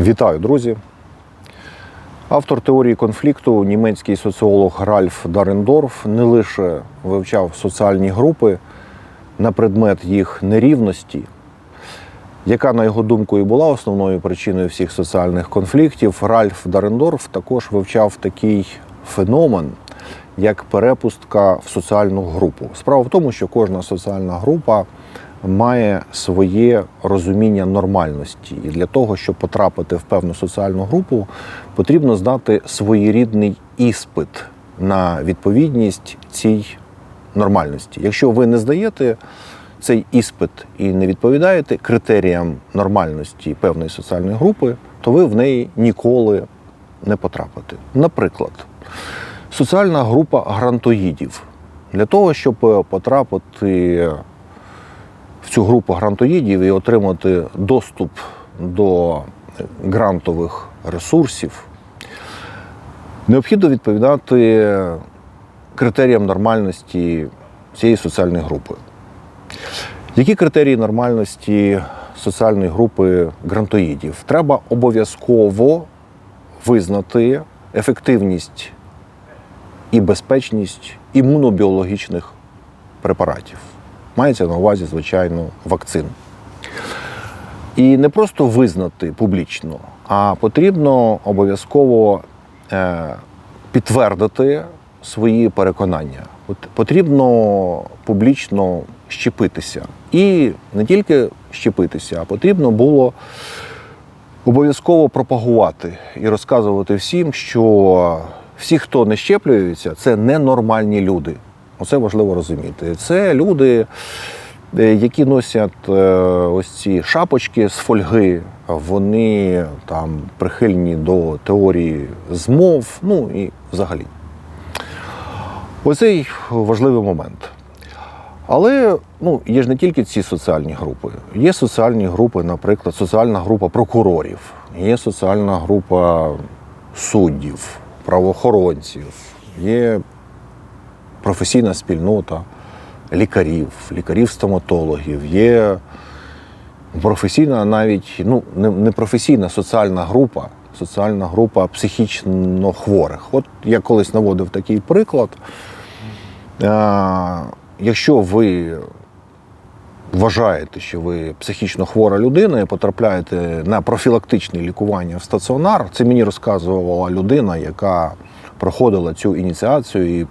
Вітаю, друзі! Автор теорії конфлікту, німецький соціолог Ральф Дарендорф не лише вивчав соціальні групи на предмет їх нерівності, яка, на його думку, і була основною причиною всіх соціальних конфліктів. Ральф Дарендорф також вивчав такий феномен, як перепустка в соціальну групу. Справа в тому, що кожна соціальна група має своє розуміння нормальності. І для того, щоб потрапити в певну соціальну групу, потрібно здати своєрідний іспит на відповідність цій нормальності. Якщо ви не здаєте цей іспит і не відповідаєте критеріям нормальності певної соціальної групи, то ви в неї ніколи не потрапите. Наприклад, соціальна група грантоїдів. Для того, щоб потрапити в цю групу грантоїдів і отримати доступ до грантових ресурсів, необхідно відповідати критеріям нормальності цієї соціальної групи. Які критерії нормальності соціальної групи грантоїдів? Треба обов'язково визнати ефективність і безпечність імунобіологічних препаратів. Мається на увазі, звичайно, вакцин. І не просто визнати публічно, а потрібно обов'язково е, підтвердити свої переконання. От потрібно публічно щепитися. І не тільки щепитися, а потрібно було обов'язково пропагувати і розказувати всім, що всі, хто не щеплюється, це ненормальні люди. Оце важливо розуміти. Це люди, е, які носять е, ось ці шапочки з фольги, вони там прихильні до теорії змов, ну і взагалі. Оцей важливий момент. Але ну, є ж не тільки ці соціальні групи. Є соціальні групи, наприклад, соціальна група прокурорів, є соціальна група суддів, правоохоронців, є професійна спільнота лікарів, лікарів-стоматологів, є професійна навіть ну, не, професійна соціальна група, соціальна група психічно хворих. От я колись наводив такий приклад. Якщо ви вважаєте, що ви психічно хвора людина і потрапляєте на профілактичне лікування в стаціонар, це мені розказувала людина, яка проходила цю ініціацію і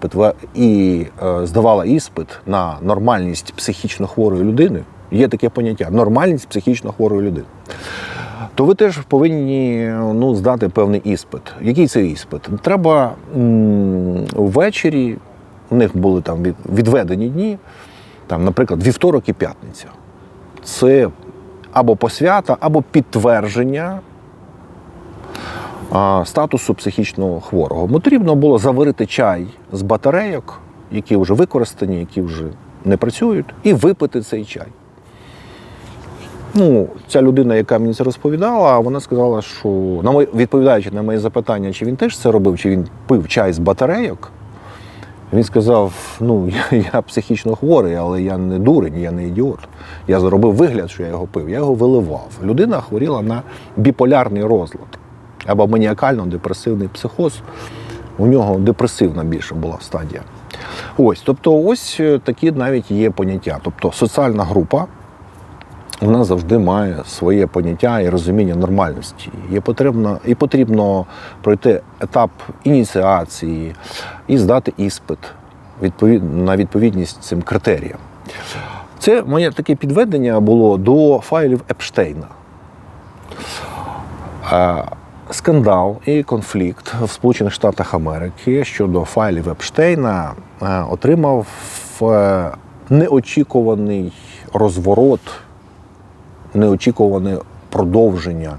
і е, здавала іспит на нормальність психічно хворої людини. Є таке поняття нормальність психічно хворої людини. То ви теж повинні ну, здати певний іспит. Який це іспит? Треба м, ввечері, у них були там від- відведені дні, там, наприклад, вівторок і п'ятниця. Це або посвята, або підтвердження статусу психічно хворого. Потрібно було заварити чай з батарейок, які вже використані, які вже не працюють, і випити цей чай. Ну, ця людина, яка мені це розповідала, вона сказала, що на мої, відповідаючи на мої запитання, чи він теж це робив, чи він пив чай з батарейок, він сказав: ну, я, я психічно хворий, але я не дурень, я не ідіот. Я зробив вигляд, що я його пив, я його виливав. Людина хворіла на біполярний розлад або маніакально-депресивний психоз. У нього депресивна більше була стадія. Ось, тобто, ось е, такі навіть є поняття. Тобто соціальна група вона завжди має своє поняття і розуміння нормальності. Є потрібно, і потрібно пройти етап ініціації і здати іспит на відповідність цим критеріям. Це моє таке підведення було до файлів Епштейна. Скандал і конфлікт в Сполучених Штатах Америки щодо файлів Епштейна е, отримав е, неочікуваний розворот неочікуване продовження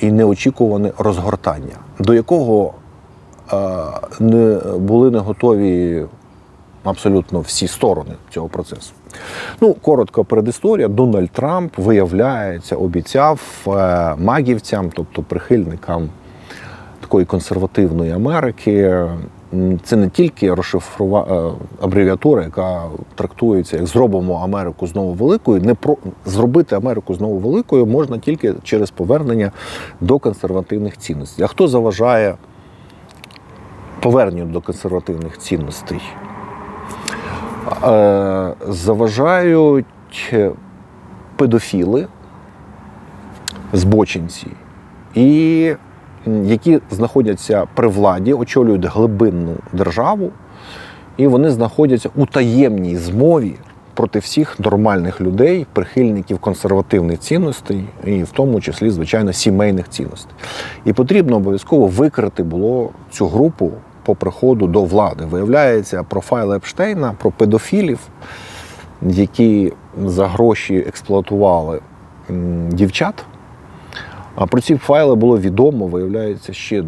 і неочікуване розгортання, до якого е, не були не готові абсолютно всі сторони цього процесу. Ну, коротко передісторія. Дональд Трамп, виявляється, обіцяв е, магівцям, тобто прихильникам такої консервативної Америки, це не тільки розшифрува... е, абревіатура, яка трактується як зробимо Америку знову великою. Не про зробити Америку знову великою можна тільки через повернення до консервативних цінностей. А хто заважає поверненню до консервативних цінностей? Е, Заважають педофіли, збочинці, і які знаходяться при владі, очолюють глибинну державу, і вони знаходяться у таємній змові проти всіх нормальних людей, прихильників консервативних цінностей, і в тому числі, звичайно, сімейних цінностей. І потрібно обов'язково викрити було цю групу по приходу до влади. Виявляється, профайл Епштейна про педофілів, які за гроші експлуатували дівчат. А про ці файли було відомо, виявляється, ще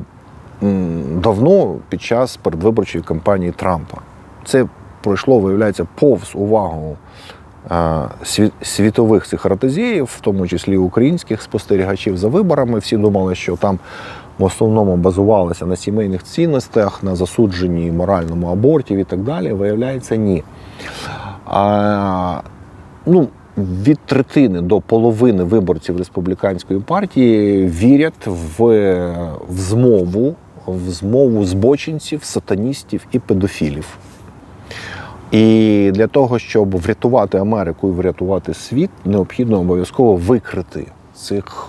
давно під час передвиборчої кампанії Трампа. Це пройшло, виявляється, повз увагу е, світових цих артезіїв, в тому числі українських спостерігачів за виборами. Всі думали, що там в основному базувалися на сімейних цінностях, на засудженні моральному абортів і так далі. Виявляється, ні. А, ну, від третини до половини виборців республіканської партії вірять в, в змову, в змову збочинців, сатаністів і педофілів. І для того, щоб врятувати Америку і врятувати світ, необхідно обов'язково викрити цих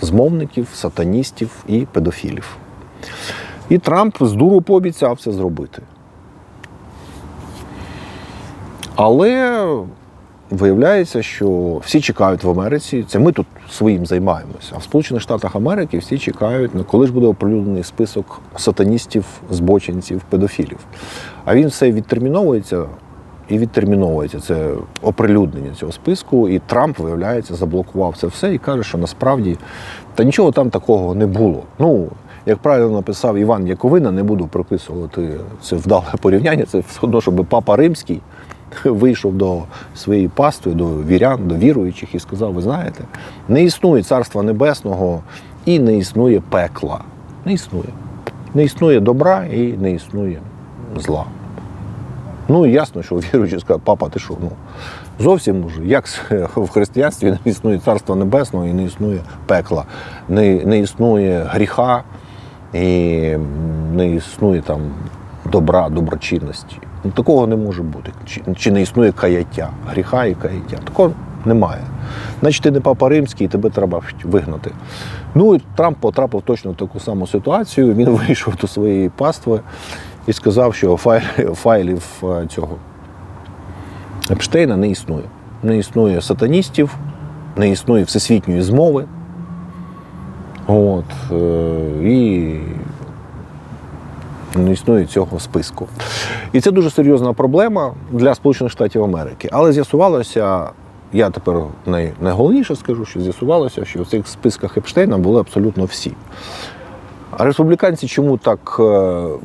змовників, сатаністів і педофілів. І Трамп з дуру пообіцяв це зробити. Але виявляється, що всі чекають в Америці. Це ми тут своїм займаємося. А в Сполучених Штатах Америки всі чекають, на коли ж буде оприлюднений список сатаністів, збочинців, педофілів. А він все відтерміновується і відтерміновується. Це оприлюднення цього списку. І Трамп, виявляється, заблокував це все і каже, що насправді та нічого там такого не було. Ну, як правильно написав Іван Яковина, не буду приписувати це вдале порівняння, це все одно, щоб папа римський вийшов до своєї пастви, до вірян, до віруючих і сказав: ви знаєте, не існує царства небесного і не існує пекла. Не існує. Не існує добра і не існує зла. Ну ясно, що віруючий сказав, папа, ти що? Ну, зовсім може, як в християнстві не існує царства небесного і не існує пекла, не, не існує гріха і не існує там добра, доброчинності. Ну, такого не може бути. Чи, чи не існує каяття, гріха і каяття. Такого немає. Значить, ти не папа римський, і тебе треба вигнати. Ну і Трамп потрапив точно в таку саму ситуацію. Він вийшов до своєї пастви і сказав, що файл- файлів е, цього Епштейна не існує. Не існує сатаністів, не існує всесвітньої змови. От, е, і не існує цього списку. І це дуже серйозна проблема для Сполучених Штатів Америки. Але з'ясувалося, я тепер най, найголовніше скажу, що з'ясувалося, що в цих списках Епштейна були абсолютно всі. А республіканці чому так е,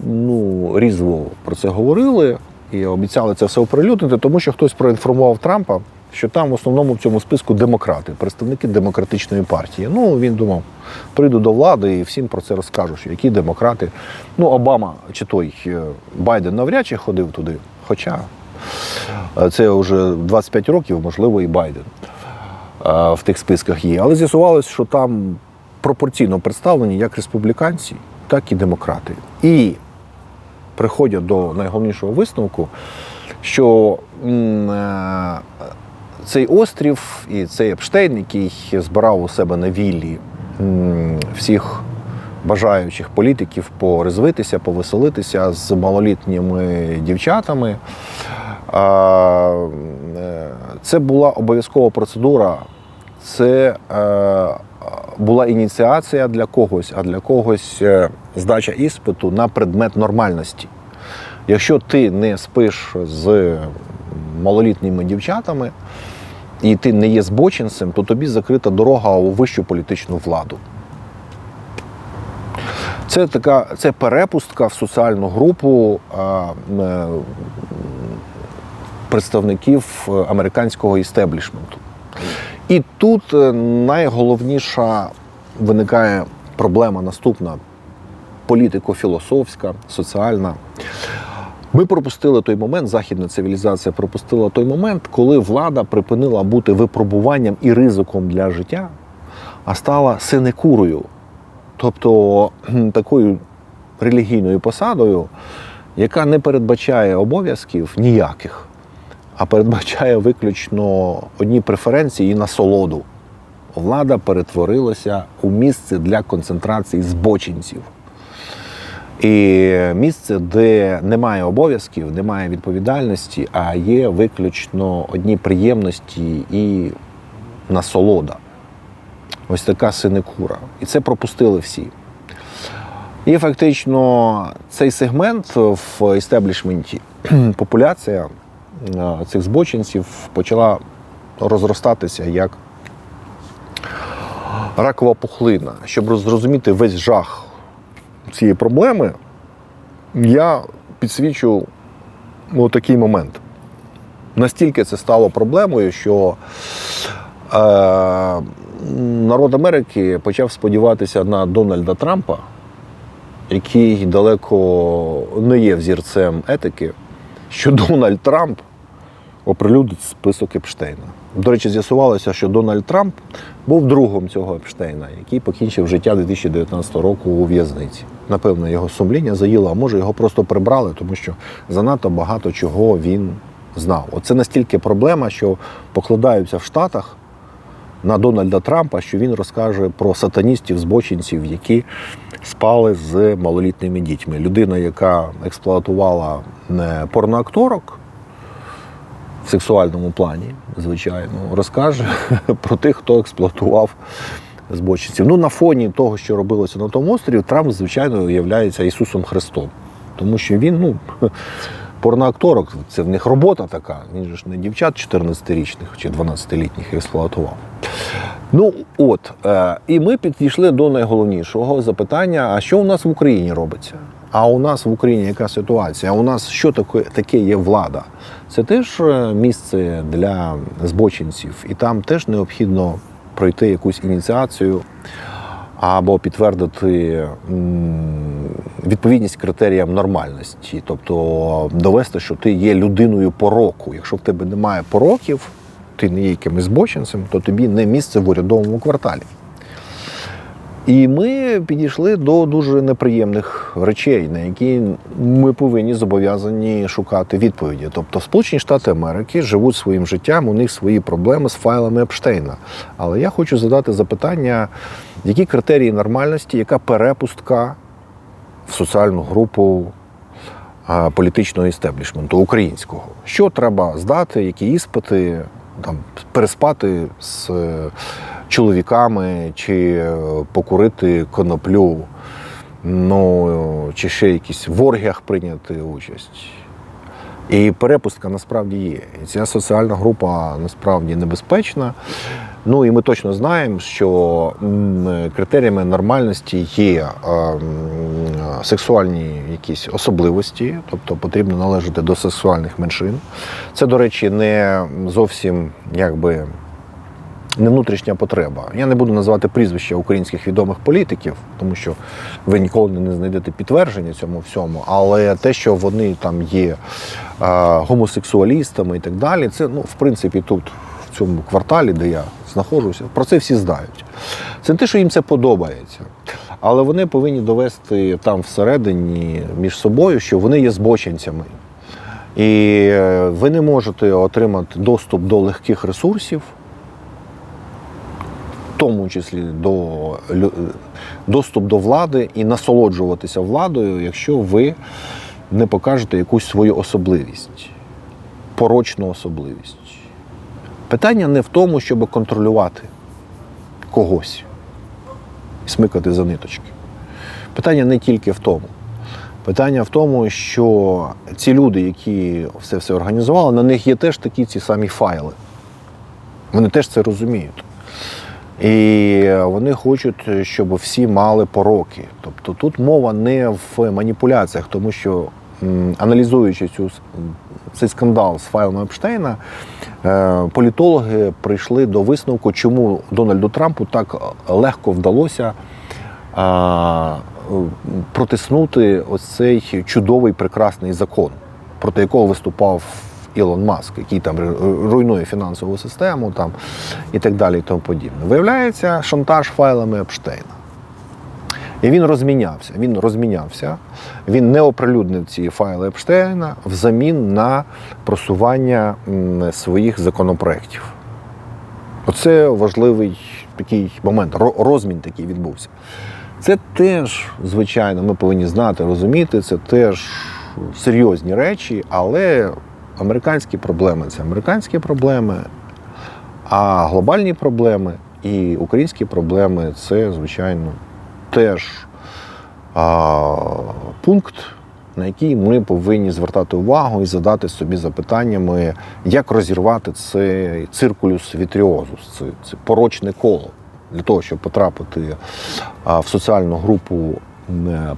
ну, різво про це говорили і обіцяли це все оприлюднити? Тому що хтось проінформував Трампа, що там в основному в цьому списку демократи, представники демократичної партії. Ну він думав, прийду до влади і всім про це розкажу, що які демократи. Ну, Обама чи той е, Байден навряд чи ходив туди. Хоча е, це вже 25 років, можливо, і Байден в тих списках є. Але з'ясувалось, що там пропорційно представлені як республіканці, так і демократи. І приходять до найголовнішого висновку, що е, цей острів і цей Епштейн, який збирав у себе на віллі всіх бажаючих політиків порезвитися, повеселитися з малолітніми дівчатами. е, Це була обов'язкова процедура, це е, була ініціація для когось, а для когось е, здача іспиту на предмет нормальності. Якщо ти не спиш з малолітніми дівчатами і ти не є збочинцем, то тобі закрита дорога у вищу політичну владу. Це така це перепустка в соціальну групу а, е, представників американського істеблішменту. І тут е, найголовніша виникає проблема наступна. Політико-філософська, соціальна. Ми пропустили той момент, західна цивілізація пропустила той момент, коли влада припинила бути випробуванням і ризиком для життя, а стала синекурою, тобто такою релігійною посадою, яка не передбачає обов'язків ніяких, а передбачає виключно одні преференції і насолоду. Влада перетворилася у місце для концентрації збочинців. І місце, де немає обов'язків, немає відповідальності, а є виключно одні приємності і насолода. Ось така синекура. І це пропустили всі. І фактично цей сегмент в істеблішменті, популяція цих збочинців почала розростатися як ракова пухлина. Щоб зрозуміти весь жах цієї проблеми, я підсвічу такий момент. Настільки це стало проблемою, що е, народ Америки почав сподіватися на Дональда Трампа, який далеко не є взірцем етики, що Дональд Трамп оприлюднить список Епштейна. До речі, з'ясувалося, що Дональд Трамп був другом цього Епштейна, який покінчив життя 2019 року у в'язниці. Напевно, його сумління заїло, а може його просто прибрали, тому що занадто багато чого він знав. Оце настільки проблема, що покладаються в Штатах на Дональда Трампа, що він розкаже про сатаністів, збочинців, які спали з малолітніми дітьми. Людина, яка експлуатувала е, порноакторок в сексуальному плані, звичайно, розкаже про тих, хто експлуатував збочинців. Ну, на фоні того, що робилося на тому острові, Трамп, звичайно, є Ісусом Христом. Тому що він, ну, порноакторок, це в них робота така. Він же ж не дівчат 14-річних чи 12-літніх експлуатував. Ну от, е, і ми підійшли до найголовнішого запитання: а що у нас в Україні робиться? А у нас в Україні яка ситуація? А у нас що таке, таке є влада? Це теж е, місце для збочинців, і там теж необхідно пройти якусь ініціацію або підтвердити відповідність критеріям нормальності, тобто довести, що ти є людиною пороку. Якщо в тебе немає пороків, ти не є якимось збочинцем, то тобі не місце в урядовому кварталі. І ми підійшли до дуже неприємних речей, на які ми повинні зобов'язані шукати відповіді. Тобто, Сполучені Штати Америки живуть своїм життям, у них свої проблеми з файлами Епштейна. Але я хочу задати запитання, які критерії нормальності, яка перепустка в соціальну групу політичного істеблішменту українського? Що треба здати, які іспити, там, переспати з чоловіками чи е, покурити коноплю, ну, чи ще якісь в оргіях прийняти участь. І перепустка насправді є. І ця соціальна група насправді небезпечна. Ну і ми точно знаємо, що критеріями нормальності є е, сексуальні якісь особливості, тобто потрібно належати до сексуальних меншин. Це, до речі, не зовсім якби не внутрішня потреба. Я не буду називати прізвища українських відомих політиків, тому що ви ніколи не знайдете підтвердження цьому всьому. Але те, що вони там є е, гомосексуалістами і так далі, це ну, в принципі тут, в цьому кварталі, де я знаходжуся, про це всі знають. Це не те, що їм це подобається. Але вони повинні довести там всередині між собою, що вони є збочинцями. І е, ви не можете отримати доступ до легких ресурсів, тому числі до доступ до влади і насолоджуватися владою, якщо ви не покажете якусь свою особливість, порочну особливість. Питання не в тому, щоб контролювати когось і смикати за ниточки. Питання не тільки в тому. Питання в тому, що ці люди, які все все організували, на них є теж такі ці самі файли. Вони теж це розуміють. І вони хочуть, щоб всі мали пороки. Тобто тут мова не в маніпуляціях, тому що аналізуючи цю, цей скандал з файлами Епштейна, е, політологи прийшли до висновку, чому Дональду Трампу так легко вдалося протиснути ось цей чудовий прекрасний закон, проти якого виступав Ілон Маск, який там руйнує фінансову систему там, і так далі, і тому подібне. Виявляється, шантаж файлами Епштейна. І він розмінявся. Він розмінявся. Він не оприлюднив ці файли Епштейна взамін на просування своїх законопроєктів. Оце важливий такий момент, розмін такий відбувся. Це теж, звичайно, ми повинні знати, розуміти, це теж серйозні речі, але американські проблеми це американські проблеми, а глобальні проблеми і українські проблеми це, звичайно, теж а, пункт, на який ми повинні звертати увагу і задати собі запитаннями, як розірвати цей циркулюс вітріозус, це, це порочне коло. Для того, щоб потрапити а, в соціальну групу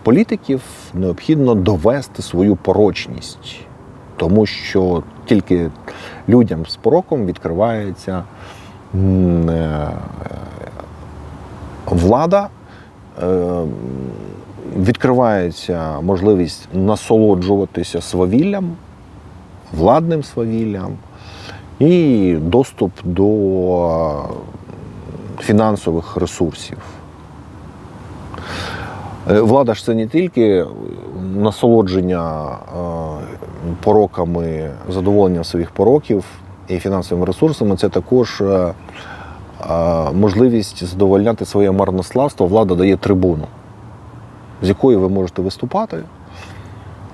політиків, необхідно довести свою порочність, тому що тільки людям з пороком відкривається е, влада, е, відкривається можливість насолоджуватися свавіллям, владним свавіллям і доступ до е, фінансових ресурсів. Влада ж це не тільки насолодження пороками, задоволення своїх пороків і фінансовими ресурсами, це також е, е, можливість задовольняти своє марнославство. Влада дає трибуну, з якої ви можете виступати.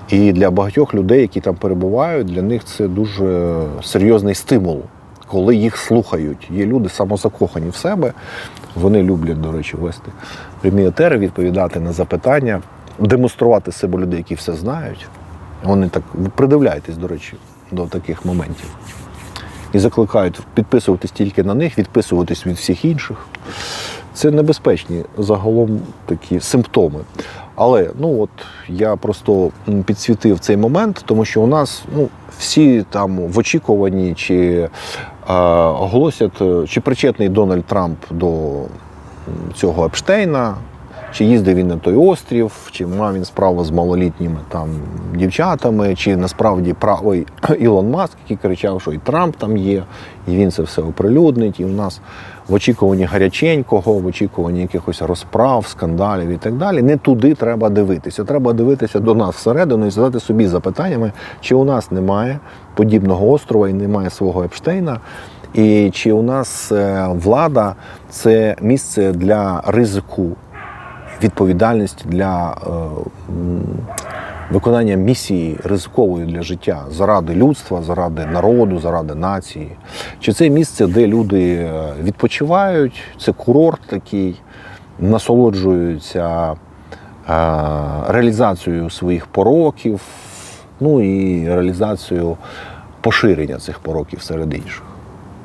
І для багатьох людей, які там перебувають, для них це дуже серйозний стимул, коли їх слухають. Є люди самозакохані в себе. Вони люблять, до речі, вести прямі відповідати на запитання, демонструвати себе людей, які все знають. Вони так ви придивляєтесь, до речі, до таких моментів. І закликають підписуватись тільки на них, відписуватись від всіх інших. Це небезпечні загалом такі симптоми. Але ну от я просто підсвітив цей момент, тому що у нас ну, всі там в очікуванні, чи е, оголосять, е, чи причетний Дональд Трамп до цього Епштейна, чи їздив він на той острів, чи мав він справу з малолітніми там дівчатами, чи насправді правий Ілон Маск, який кричав, що і Трамп там є, і він це все оприлюднить. І в нас в очікуванні гаряченького, в очікуванні якихось розправ, скандалів і так далі. Не туди треба дивитися. Треба дивитися до нас всередину і задати собі запитаннями, чи у нас немає подібного острова і немає свого Епштейна. І чи у нас е, влада це місце для ризику відповідальність для е, виконання місії ризикової для життя заради людства, заради народу, заради нації. Чи це місце, де люди е, відпочивають, це курорт такий, насолоджуються е, реалізацією своїх пороків, ну і реалізацією поширення цих пороків серед інших.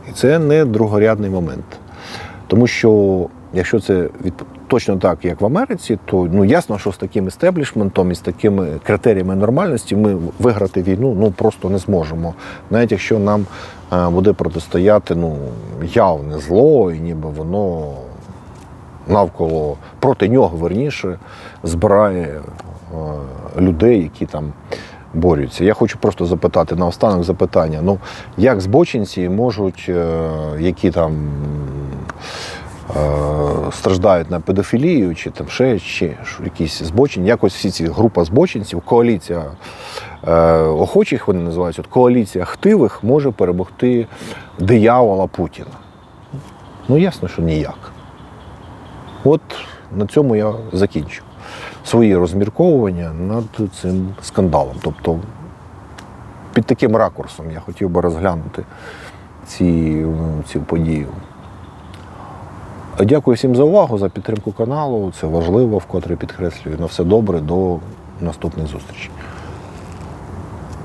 І це не другорядний момент. Тому що якщо це від... точно так, як в Америці, то ну ясно, що з таким істеблішментом і з такими критеріями нормальності ми виграти війну ну просто не зможемо. Навіть якщо нам е, буде протистояти ну, явне зло, і ніби воно навколо проти нього верніше збирає е, людей, які там борються. Я хочу просто запитати наостанок запитання: ну як збочинці можуть, е, які там страждають на педофілію, чи там ще, ще якісь збочення, якось всі ці група збочинців, коаліція е, охочих, вони називаються, от коаліція хтивих може перемогти диявола Путіна. Ну, ясно, що ніяк. От на цьому я закінчу свої розмірковування над цим скандалом. Тобто під таким ракурсом я хотів би розглянути ці, цю подію. Дякую всім за увагу, за підтримку каналу. Це важливо, вкотре підкреслюю. На все добре, до наступних зустрічей.